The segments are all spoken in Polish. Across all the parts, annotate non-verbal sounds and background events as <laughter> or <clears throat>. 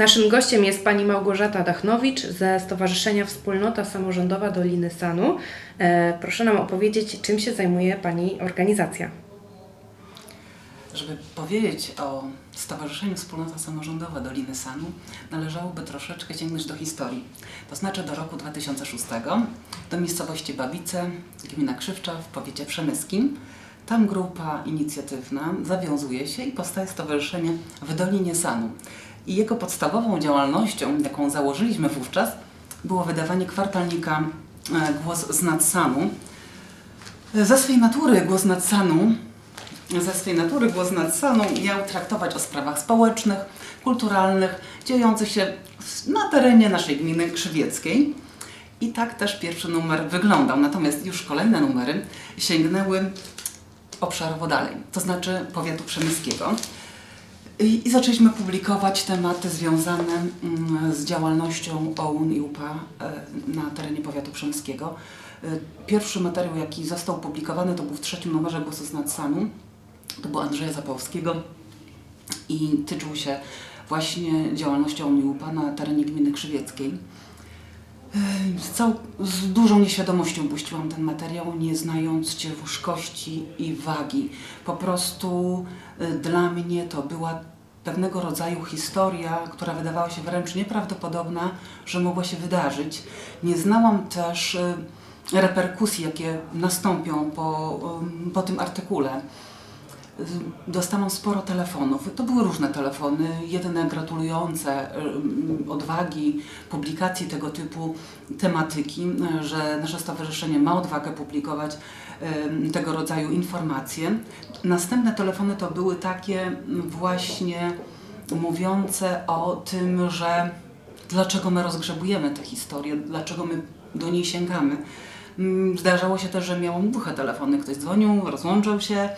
Naszym gościem jest pani Małgorzata Dachnowicz ze Stowarzyszenia Wspólnota Samorządowa Doliny Sanu. E, proszę nam opowiedzieć, czym się zajmuje pani organizacja. Żeby powiedzieć o Stowarzyszeniu Wspólnota Samorządowa Doliny Sanu, należałoby troszeczkę sięgnąć do historii. To znaczy do roku 2006, do miejscowości Babice, gmina Krzywcza w powiecie przemyskim. Tam grupa inicjatywna zawiązuje się i powstaje Stowarzyszenie w Dolinie Sanu. I jego podstawową działalnością, jaką założyliśmy wówczas, było wydawanie kwartalnika e, Głos z nad Sanu. Ze swej natury Głos nad Sanu ze swej natury głos nad Saną miał traktować o sprawach społecznych, kulturalnych, dziejących się na terenie naszej gminy krzywieckiej. I tak też pierwszy numer wyglądał. Natomiast już kolejne numery sięgnęły obszarowo dalej, to znaczy powiatu przemyskiego. I, zaczęliśmy publikować tematy związane mm, z działalnością OUN i UPA e, na terenie powiatu przemyskiego. E, Pierwszy materiał, jaki został publikowany, to był w trzecim numerze Głosu z Nadsanu. To był Andrzeja Zapałowskiego i tyczył się właśnie działalnością OUN i UPA na terenie gminy krzywieckiej. E, Z, cał, z dużą nieświadomością puściłam ten materiał, nie znając ciężkości i wagi. Po prostu dla mnie to była pewnego rodzaju historia, która wydawała się wręcz nieprawdopodobna, że mogła się wydarzyć. Nie znałam też y, reperkusji, jakie nastąpią po, y, po tym artykule. Dostałam sporo telefonów. To były różne telefony, jedne gratulujące odwagi publikacji tego typu tematyki, y, że nasze stowarzyszenie ma odwagę publikować tego rodzaju informacje. Następne telefony to były takie właśnie mówiące o tym, że dlaczego my rozgrzebujemy tę historię, dlaczego my do niej sięgamy. Mm, Zdarzało się też, że miałam głuche telefony. Ktoś dzwonił, rozłączył się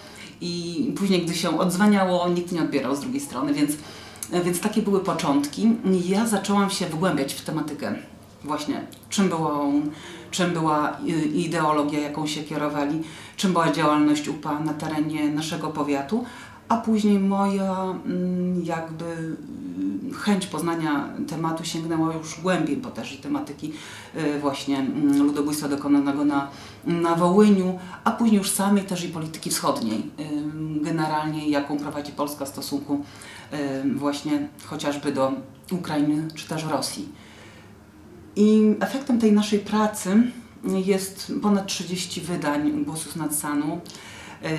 i później, gdy się odzwaniało, nikt nie odbierał z drugiej strony, więc, więc takie były początki. Ja zaczęłam się wgłębiać w tematykę właśnie, czym była OUN, czym była y, ideologia, jaką się kierowali, czym była działalność UPA na terenie naszego powiatu, a później moja mm, jakby y, chęć poznania tematu sięgnęła już głębiej, bo też tematyki y, właśnie mm, ludobójstwa dokonanego na, na Wołyniu, a później już samej też i polityki wschodniej, generalnie jaką prowadzi Polska w stosunku właśnie chociażby do Ukrainy czy też Rosji. I efektem tej naszej pracy jest ponad 30 wydań Głosu z Nadsanu.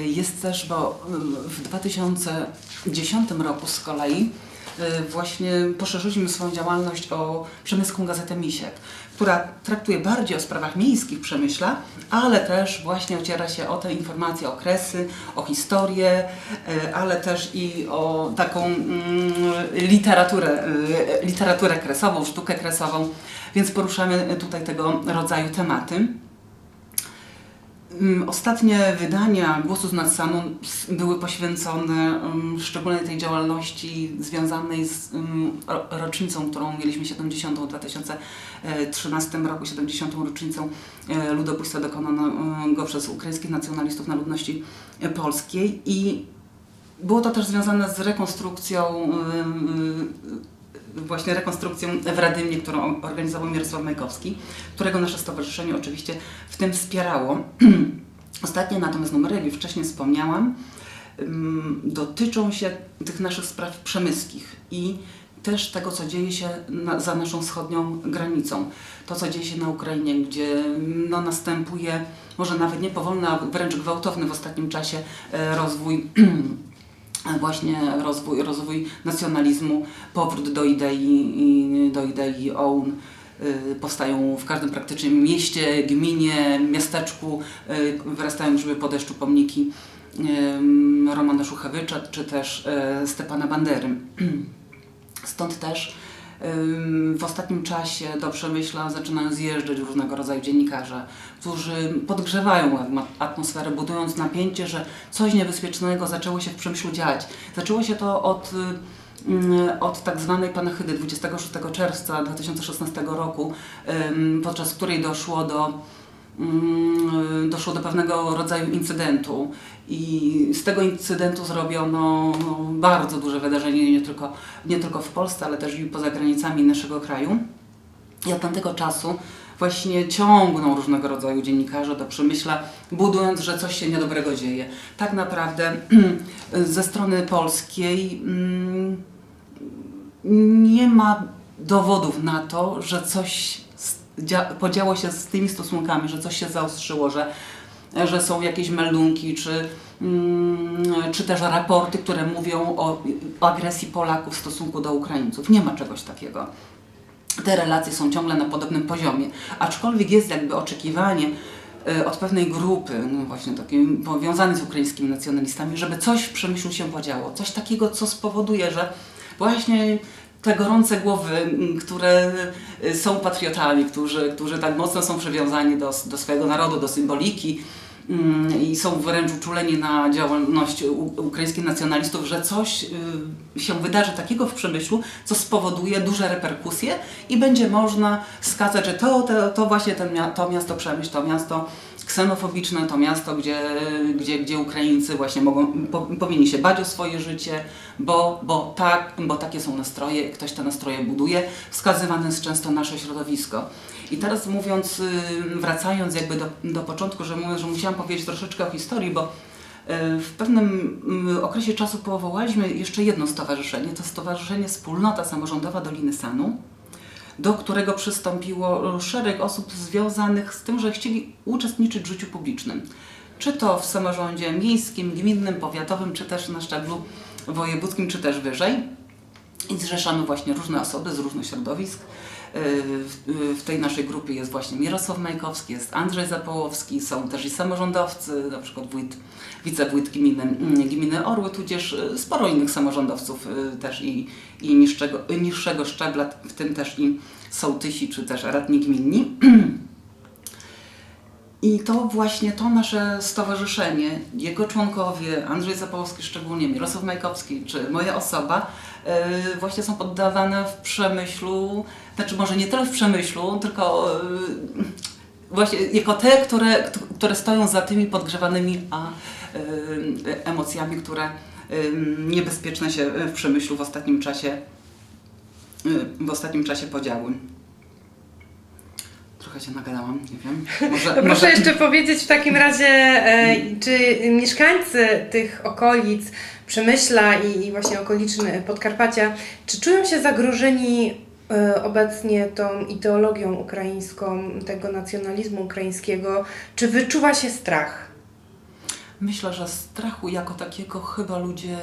Y, Jest też, bo w 2010 roku z kolei właśnie poszerzyliśmy swoją działalność o Przemyską Gazetę Misiek, która traktuje bardziej o sprawach miejskich Przemyśla, ale też właśnie ociera się o te informacje, okresy, o historię, y, ale też i o taką mm, literaturę, y, literaturę kresową, sztukę kresową, więc poruszamy tutaj tego rodzaju tematy. Mm, Ostatnie wydania Głosu z Nadsanu były poświęcone um, szczególnie tej działalności związanej z ro- rocznicą, którą mieliśmy 70. w 2013 roku, 70. rocznicą e, ludobójstwa dokonanego przez ukraińskich nacjonalistów na ludności e, polskiej i było to też związane z rekonstrukcją właśnie rekonstrukcją w Radymie, którą organizował Mirosław Majkowski, którego nasze stowarzyszenie oczywiście w tym wspierało. <clears throat> Ostatnie natomiast numery, jak już wcześniej wspomniałam, ym, dotyczą się tych naszych spraw przemyskich i też tego, co dzieje się na, za naszą wschodnią granicą. To, co dzieje się na Ukrainie, gdzie no, następuje może nawet nie powolny, a wręcz gwałtowny w ostatnim czasie e, rozwój <clears throat> właśnie rozwój, rozwój nacjonalizmu, powrót do idei, do idei OUN. y, Powstają w każdym praktycznie mieście, gminie, miasteczku, y, wyrastają grzyby po deszczu pomniki ym, Romana Szuchewicza czy też y, Stepana Bandery. <clears throat> Stąd też w ostatnim czasie do Przemyśla zaczynają zjeżdżać różnego rodzaju dziennikarze, którzy podgrzewają atmosferę, budując napięcie, że coś niebezpiecznego zaczęło się w Przemyślu dziać. Zaczęło się to od, od tak zwanej panachydy 26 czerwca 2016 roku, podczas której doszło do doszło do pewnego rodzaju incydentu i z tego incydentu zrobiono no, bardzo duże wydarzenie nie tylko, nie tylko w Polsce, ale też i poza granicami naszego kraju. I od tamtego czasu właśnie ciągną różnego rodzaju dziennikarze do Przemyśla, budując, że coś się niedobrego dzieje. Tak naprawdę <clears throat> ze strony polskiej mm, nie ma dowodów na to, że coś podziało się z tymi stosunkami, że coś się zaostrzyło, że, że są jakieś meldunki, czy, mm, czy też raporty, które mówią o agresji Polaków w stosunku do Ukraińców. Nie ma czegoś takiego te relacje są ciągle na podobnym poziomie. Aczkolwiek jest jakby oczekiwanie e, od pewnej grupy, no właśnie takiej powiązanej z ukraińskimi nacjonalistami, żeby coś w Przemyślu się podziało. Coś takiego, co spowoduje, że właśnie te gorące głowy, które e, są patriotami, którzy, którzy tak mocno są przywiązani do, do swojego narodu, do symboliki, mm, i są wręcz uczuleni na działalność ukraińskich nacjonalistów, że coś y, się wydarzy takiego w Przemyślu, co spowoduje duże reperkusje i będzie można wskazać, że to, to, to właśnie ten, to miasto Przemyśl, to miasto ksenofobiczne, to miasto, gdzie, gdzie, gdzie Ukraińcy właśnie mogą, po, powinni się bać o swoje życie, bo, bo, tak, bo takie są nastroje, ktoś te nastroje buduje. Wskazywane jest często nasze środowisko. I teraz mówiąc, y, wracając jakby do, do początku, że mówię, że musiałam powiedzieć troszeczkę o historii, bo y, w pewnym y, okresie czasu powołaliśmy jeszcze jedno stowarzyszenie, to Stowarzyszenie Wspólnota Samorządowa Doliny Sanu, do którego przystąpiło szereg osób związanych z tym, że chcieli uczestniczyć w życiu publicznym. Czy to w samorządzie miejskim, gminnym, powiatowym, czy też na szczeblu wojewódzkim, czy też wyżej. I zrzeszamy właśnie różne osoby z różnych środowisk. Yy, W, w tej naszej grupie jest właśnie Mirosław Majkowski, jest Andrzej Zapołowski, są też i samorządowcy, na przykład wójt, wicewójt gminy, mm, gminy Orły, tudzież y, sporo innych samorządowców y, też i, i niższego, niższego szczebla, w tym też i sołtysi, czy też radni gminni. <clears throat> I to właśnie to nasze stowarzyszenie, jego członkowie, Andrzej Zapałowski szczególnie, Mirosław Majkowski czy moja osoba, yy, właśnie są poddawane w przemyślu, znaczy może nie tyle w przemyślu, tylko yy, właśnie jako te, które, które stoją za tymi podgrzewanymi a, yy, emocjami, które niebezpieczne się w przemyślu w ostatnim czasie, w ostatnim czasie podziały. Trochę się nagadałam, nie wiem. <laughs> Może, Proszę może... jeszcze powiedzieć w takim razie, e, czy mieszkańcy tych okolic, Przemyśla i, i właśnie okoliczny Podkarpacia, czy czują się zagrożeni e, obecnie tą ideologią ukraińską, tego nacjonalizmu ukraińskiego? Czy wyczuwa się strach? Myślę, że strachu jako takiego chyba ludzie,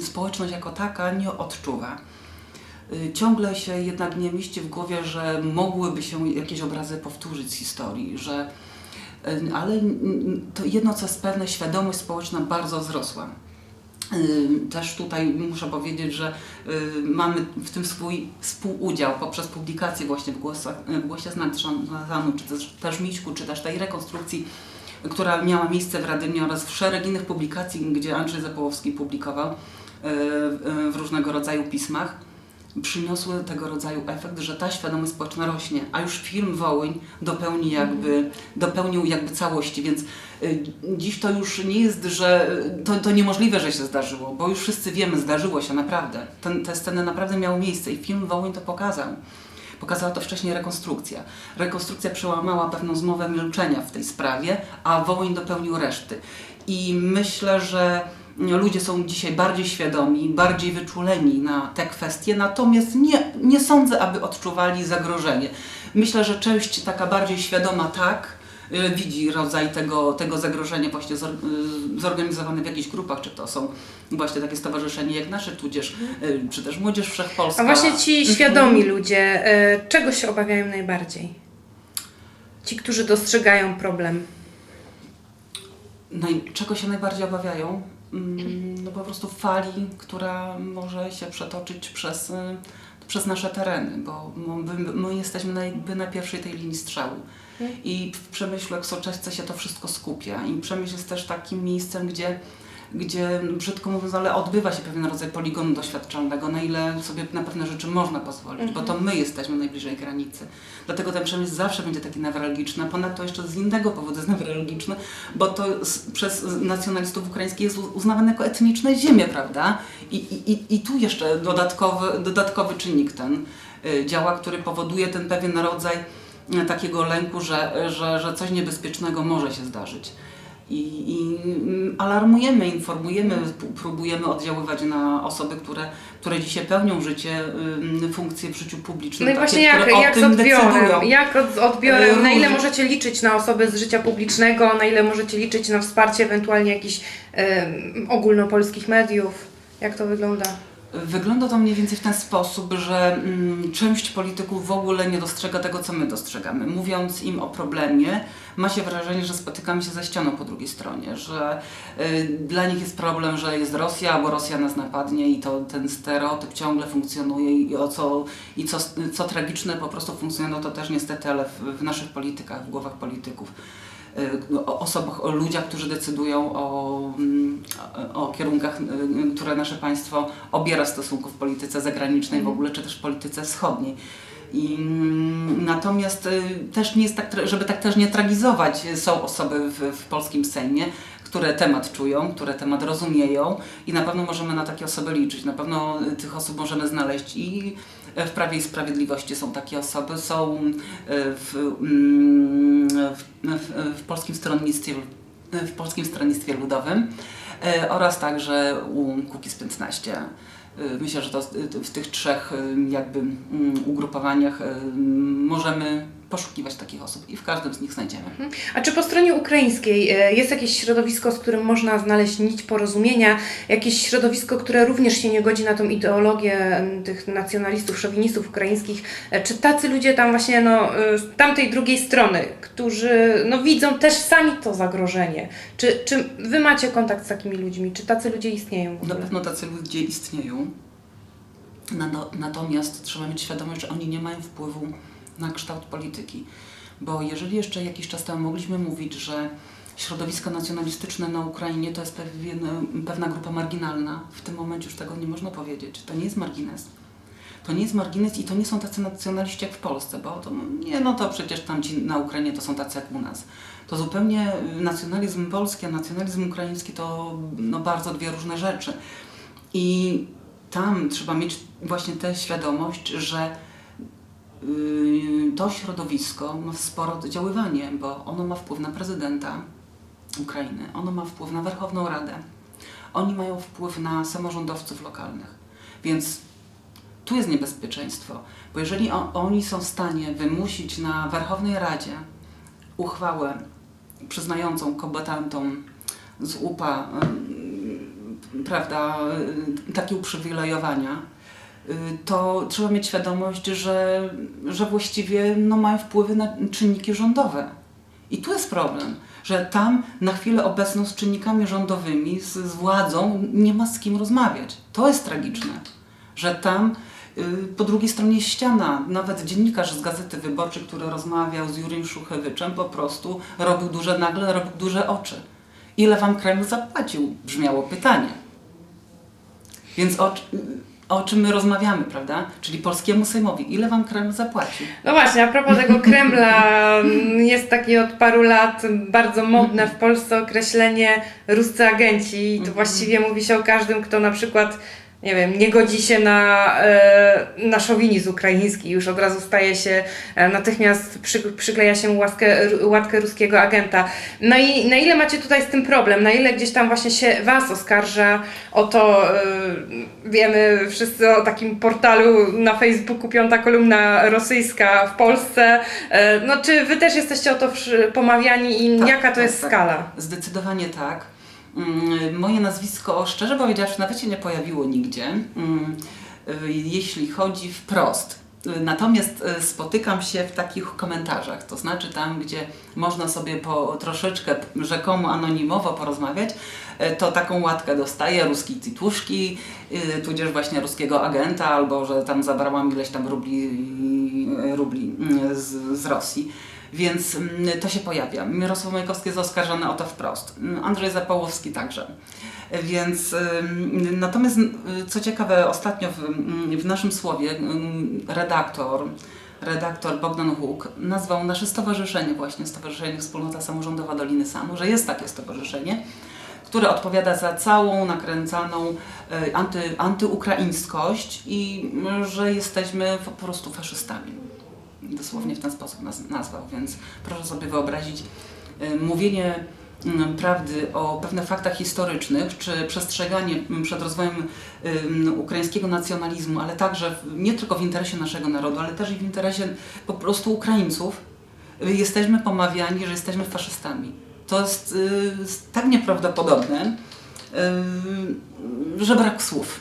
społeczność jako taka nie odczuwa. Y, Ciągle się jednak nie mieści w głowie, że mogłyby się jakieś obrazy powtórzyć z historii, że, y, ale to jedno co jest pewne, świadomość społeczna bardzo wzrosła. Y, Też tutaj muszę powiedzieć, że mamy w tym swój współudział poprzez publikację właśnie w, głosach, w Głosie z Natrzanu, czy też, też Miśku, czy też tej rekonstrukcji, która miała miejsce w Radymie oraz w szereg innych publikacji, gdzie Andrzej Zapołowski publikował w różnego rodzaju pismach przyniosły tego rodzaju efekt, że ta świadomość społeczna rośnie, a już film Wołyń dopełni jakby, dopełnił jakby całości, więc y, dziś to już nie jest, że to, to niemożliwe, że się zdarzyło, bo już wszyscy wiemy, zdarzyło się naprawdę. Ten, te sceny naprawdę miały miejsce i film Wołyń to pokazał. Pokazała to wcześniej rekonstrukcja. Rekonstrukcja przełamała pewną zmowę milczenia w tej sprawie, a Wołyń dopełnił reszty. I myślę, że ludzie są dzisiaj bardziej świadomi, bardziej wyczuleni na te kwestie, natomiast nie, nie sądzę, aby odczuwali zagrożenie. Myślę, że część taka bardziej świadoma tak, y, widzi rodzaj tego, tego zagrożenia właśnie zor, y, zorganizowane w jakichś grupach, czy to są właśnie takie stowarzyszenia jak nasze, tudzież, y, czy też Młodzież Wszechpolska. A właśnie ci Mhm. świadomi ludzie, czego się obawiają najbardziej? Ci, którzy dostrzegają problem. Naj, czego się najbardziej obawiają? Mm, No po prostu fali, która może się przetoczyć przez, y, przez nasze tereny, bo my, my jesteśmy na, na pierwszej tej linii strzału. I w Przemyślu, soczewce się to wszystko skupia. I Przemyśl jest też takim miejscem, gdzie, gdzie brzydko mówiąc, ale odbywa się pewien rodzaj poligonu doświadczalnego, na ile sobie na pewne rzeczy można pozwolić, bo to my jesteśmy najbliżej granicy. Dlatego ten przemysł zawsze będzie taki newralgiczny, ponadto jeszcze z innego powodu jest newralgiczny, bo to s- przez nacjonalistów ukraińskich jest uznawane jako etniczne ziemie, prawda? I, i, i- tu jeszcze dodatkowy, dodatkowy czynnik ten y, działa, który powoduje ten pewien rodzaj y, takiego lęku, że, że, że coś niebezpiecznego może się zdarzyć. I, i alarmujemy, informujemy, próbujemy oddziaływać na osoby, które, które dzisiaj pełnią życie, funkcje w życiu publicznym. No i takie, właśnie jak, jak z odbiorem? decydują. Jak od, z odbiorem? Na ile możecie liczyć na osoby z życia publicznego? Na ile możecie liczyć na wsparcie ewentualnie jakichś em, ogólnopolskich mediów? Jak to wygląda? Wygląda to mniej więcej w ten sposób, że mm, część polityków w ogóle nie dostrzega tego, co my dostrzegamy. Mówiąc im o problemie, ma się wrażenie, że spotykamy się ze ścianą po drugiej stronie, że y, dla nich jest problem, że jest Rosja, albo Rosja nas napadnie i to ten stereotyp ciągle funkcjonuje i, o co, i co, co tragiczne po prostu funkcjonuje, to też niestety, ale w, w naszych politykach, w głowach polityków o osobach, o ludziach, którzy decydują o, mm, o kierunkach, y, które nasze państwo obiera w stosunku w polityce zagranicznej w ogóle, czy też w polityce wschodniej. I, mm, natomiast y, też nie jest tak, żeby tak też nie tragizować, y, są osoby w, w polskim Sejmie, które temat czują, które temat rozumieją i na pewno możemy na takie osoby liczyć. Na pewno y, tych osób możemy znaleźć i w Prawie i Sprawiedliwości są takie osoby, są w, mm, w, w, w Polskim Stronnictwie w Polskim Stronnictwie Ludowym oraz także u Kukiz 15. E, Myślę, że to y, w tych trzech y, jakby mm, ugrupowaniach y, możemy poszukiwać takich osób i w każdym z nich znajdziemy. A czy po stronie ukraińskiej jest jakieś środowisko, z którym można znaleźć nić porozumienia? Jakieś środowisko, które również się nie godzi na tą ideologię tych nacjonalistów, szowinistów ukraińskich? Czy tacy ludzie tam właśnie, no, z tamtej drugiej strony, którzy no, widzą też sami to zagrożenie? Czy, czy Wy macie kontakt z takimi ludźmi? Czy tacy ludzie istnieją w Na ogóle? pewno tacy ludzie istnieją, Nano- natomiast trzeba mieć świadomość, że oni nie mają wpływu na kształt polityki. Bo jeżeli jeszcze jakiś czas temu mogliśmy mówić, że środowiska nacjonalistyczne na Ukrainie to jest pewien, pewna grupa marginalna, w tym momencie już tego nie można powiedzieć. To nie jest margines. To nie jest margines i to nie są tacy nacjonaliści jak w Polsce, bo to nie, no to przecież tam ci na Ukrainie to są tacy jak u nas. To zupełnie y, nacjonalizm polski, a nacjonalizm ukraiński to no, bardzo dwie różne rzeczy. I tam trzeba mieć właśnie tę świadomość, że yy, to środowisko ma spore oddziaływanie, bo ono ma wpływ na prezydenta Ukrainy, ono ma wpływ na Werchowną Radę, oni mają wpływ na samorządowców lokalnych. Więc tu jest niebezpieczeństwo, bo jeżeli oni są w stanie wymusić na Werchownej Radzie uchwałę przyznającą kombatantom z UPA prawda, takie uprzywilejowania, y, to trzeba mieć świadomość, że, że właściwie no, mają wpływy na czynniki rządowe. I tu jest problem, że tam na chwilę obecną z czynnikami rządowymi, z, z władzą nie ma z kim rozmawiać. To jest tragiczne, że tam po drugiej stronie ściana. Nawet dziennikarz z Gazety Wyborczej, który rozmawiał z Juriem Szuchewiczem, po prostu robił duże nagle, robił duże oczy. Ile wam Kreml zapłacił? Brzmiało pytanie. Więc o, o czym my rozmawiamy, prawda? Czyli polskiemu Sejmowi. Ile wam Kreml zapłacił? No właśnie, a propos tego Kremla, mm, jest takie od paru lat bardzo modne w Polsce określenie ruscy agenci i to właściwie mówi się o każdym, kto na przykład, nie wiem, nie godzi się na, e, na szowinizm ukraiński, już od razu staje się, e, natychmiast przy, przykleja się łaskę, łatkę ruskiego agenta. No i na ile macie tutaj z tym problem? Na ile gdzieś tam właśnie się Was oskarża o to, e, wiemy wszyscy o takim portalu na Facebooku Piąta Kolumna Rosyjska w Polsce. No czy Wy też jesteście o to pomawiani i Tak, jaka to tak, jest tak. skala? Zdecydowanie tak. Mm, Moje nazwisko, szczerze powiedziawszy, nawet się nie pojawiło nigdzie, mm, y, jeśli chodzi wprost. Natomiast y, spotykam się w takich komentarzach, to znaczy tam, gdzie można sobie po troszeczkę rzekomo anonimowo porozmawiać, y, to taką łatkę dostaję, ruskiej tituszki, y, tudzież właśnie ruskiego agenta, albo że tam zabrałam ileś tam rubli, rubli y, z, z Rosji. Więc mm, to się pojawia. Mirosław Majkowski jest oskarżony o to wprost. Mm, Andrzej Zapałowski także. Więc ym, natomiast co ciekawe, ostatnio w, w naszym słowie redaktor, redaktor Bogdan Huk nazwał nasze stowarzyszenie właśnie Stowarzyszenie Wspólnota Samorządowa Doliny Sanu, że jest takie stowarzyszenie, które odpowiada za całą nakręcaną y, anty, antyukraińskość i że jesteśmy po prostu faszystami. Dosłownie w ten sposób nazwał, więc proszę sobie wyobrazić y, mówienie mm, prawdy o pewnych faktach historycznych, czy przestrzeganie mm, przed rozwojem ukraińskiego nacjonalizmu, ale także nie tylko w interesie naszego narodu, ale też i w interesie po prostu Ukraińców, y, jesteśmy pomawiani, że jesteśmy faszystami. To jest y, tak nieprawdopodobne, że brak słów.